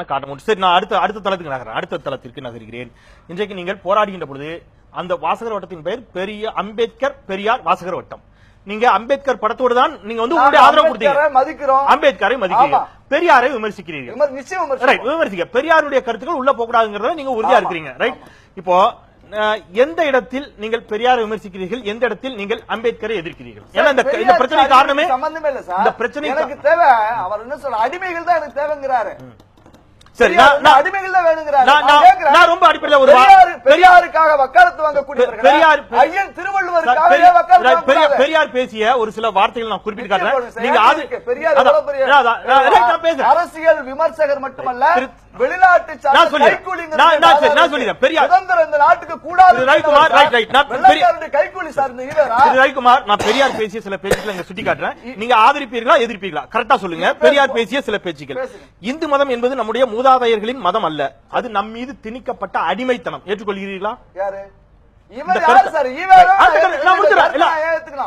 காட்ட முடியும் சரி நான் அடுத்த அடுத்த தளத்துக்கு நகர்றேன். அடுத்த தளத்திற்கு நகர்கிறேன். இன்றைக்கு நீங்கள் போராடுகின்ற பொழுது அந்த வாசகர் வட்டத்தின் பெயர் பெரிய அம்பேத்கர் பெரியார் வாசகர் வட்டம். நீங்க அம்பேத்கர் படத்தோடு தான் நீங்க வந்து உங்களுடைய ஆதரவு கொடுத்தீங்க. மதிக்கிறோம். அம்பேத்கரை மதிக்கிறீங்க. பெரியாரை விமர்சிக்கிறீர்கள். ரைட். விமர்சிக்க பெரியாருடைய கருத்துக்கள் உள்ள போக கூடாதுங்கிறத நீங்க உறுதியா. இருக்கிறீங்க. ரைட் இப்போ எந்த இடத்தில் நீங்கள் பெரியாரை விமர்சிக்கிறீர்கள்? எந்த இடத்தில் நீங்கள் அம்பேத்கரை எதிர்க்கிறீர்கள்? ஏன்னா இந்த பிரச்சனை காரணமே சம்பந்தமே இல்ல சார். இந்த பிரச்சனை எனக்கு தேவை. அவர் என்ன சொல்ற அடிமைகள் தான் எனக்கு தேவைங்கிறாரு. சரி நான் அடிமைகள் தான் வேணுங்கிறாரு. நான்- ரொம்ப அடிப்படையில ஒரு பெரியார் பெரியாருக்காக வக்காலத்து வாங்கக்கூடியவர்கள்? பெரியார் ஐயன் திருவள்ளுவருக்காக? பெரியார் பேசிய ஒரு சில வார்த்தைகள் நான் குறிப்பிட்டு காட்டுறேன். நீங்க? பெரியார் அரசியல் விமர்சகர் மட்டுமல்ல திரு- வெளிநாட்டு. பெரியார். பேசிய சில பேச்சுக்களை இங்க சுட்டி காட்டுறேன் நீங்க ஆதரிப்பீர்களா எதிர்ப்பீர்களா? கரெக்டா சொல்லுங்க. பெரியார் பேசிய சில பேச்சுக்கள். இந்து மதம் என்பது நம்முடைய மூதாதையர்களின் மதம் அல்ல. அது நம் மீது திணிக்கப்பட்ட அடிமைத்தனம். ஏற்றுக்கொள்கிறீர்களா? யாரு?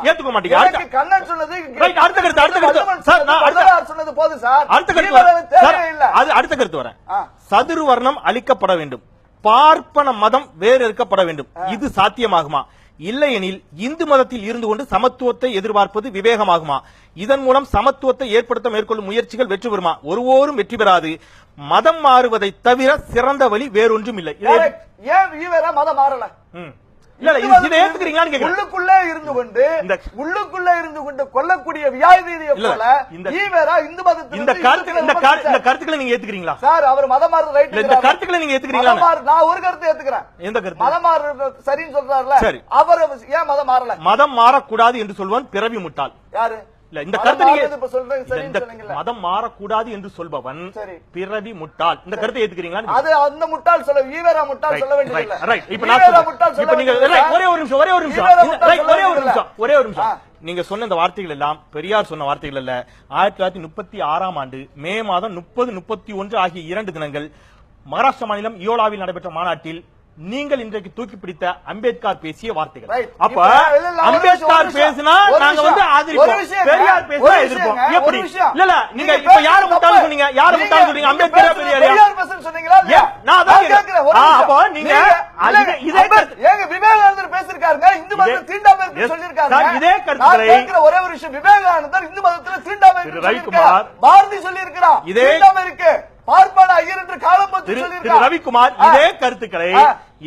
ஏத்துக்க மாட்டீங்க. கண்ணன் சொன்னது அடுத்த கருத்து, அடுத்த கருத்து. சார், சொன்னது, நான் போதும் சார். அடுத்த கருத்து அது அடுத்த கருத்து வரேன். சதுர்வர்ணம் அழிக்கப்பட வேண்டும். பார்ப்பன மதம் வேறு இருக்கப்பட வேண்டும். இது சாத்தியமாகுமா? இல்லையெனில் இந்து மதத்தில் இருந்து கொண்டு சமத்துவத்தை எதிர்பார்ப்பது விவேகமாகுமா? இதன் மூலம் சமத்துவத்தை ஏற்படுத்த மேற்கொள்ளும் முயற்சிகள் வெற்றி பெறுமா? ஒருவோரும் வெற்றி பெறாது. மதம் மாறுவதை தவிர சிறந்த வழி வேறொன்றும் இல்லை. ஏன் ஈவரா மதம் மாறல? உள்ளுக்குள்ளே இருந்து கொண்டு உள்ளுக்குள்ளே இருந்து கொண்டு கொல்லக்கூடிய வியாதியை போல ஈவரா இந்து மதத்தில் இந்த கருத்து இந்த. கருத்துக்களை நீங்க ஏத்துக்கிறீங்களா? சார் அவர் மதம் மாறு ரைட் இந்த கருத்துக்களை நீங்க ஏத்துக்கிறீங்களா நான் ஒரு கருத்து ஏத்துக்கிறேன். எந்த கருத்து? மதம் மாறு சரின்னு சொல்றாருல. அவர் ஏன் மதம் மாறல? மதம் மாறக்கூடாது என்று சொல்வன் பிறவி முட்டாள். யாரு? இல்ல இந்த கருத்து இல்ல, இந்த. மதம் மாறக்கூடாது என்று சொல்பவன். பிறவி முட்டாள் இந்த கருத்தை ஏத்துக்கிறீங்களா அது அந்த முட்டாள் சொல்ல ஈவேரா முட்டாள் சொல்ல வேண்டியதில்லை ரைட். இப்ப நான் இப்ப நீங்க ஒரே ஒரு நிமிஷம் ஒரே ஒரு நிமிஷம் ஒரே ஒரு. நிமிஷம் ஒரே ஒரு நிமிஷம். நீங்க சொன்ன இந்த வார்த்தைகள் எல்லாம் பெரியார் சொன்ன வார்த்தைகள் அல்ல ஆயிரத்தி தொள்ளாயிரத்தி முப்பத்தி ஆறாம் ஆண்டு மே மாதம் முப்பது முப்பத்தி ஒன்று ஆகிய இரண்டு தினங்கள் மகாராஷ்டிரா மாநிலம் இயோலாவில் நடைபெற்ற மாநாட்டில் நீங்கள் இன்றைக்கு தூக்கி பிடித்த அம்பேத்கர் பேசிய வார்த்தைகள். அப்ப அம்பேத்கர். பேசினா நாங்க. வந்து ஆதரிப்போம். பெரியார் பேசினா. எதிர்ப்போம் எப்படி. இல்ல இல்ல நீங்க இப்ப யாரு முட்டாள். சொன்னீங்க யாரு முட்டாள் சொன்னீங்க அம்பேத்கர் பெரியார் சொன்னீங்களா? நான் அதான் கேக்குறேன். அப்போ நீங்க இதே ஏங்க விவேகானந்தர் பேசிருக்காருங்க இந்து இதே- தீண்டாமை. சொல்லிருக்காரு இதே கருத்துக்களை- ஒரே ஒரு விஷயம் விவேகானந்தர் இந்து மதத்துல தீண்டாமை. பாரதி சொல்லியிருக்கிறார் இதே- தீண்டாமை இருக்கு பார்ப்பான ஐயர் என்று காலப்பத்து திரு ரவிக்குமார். இதே கருத்துக்களை.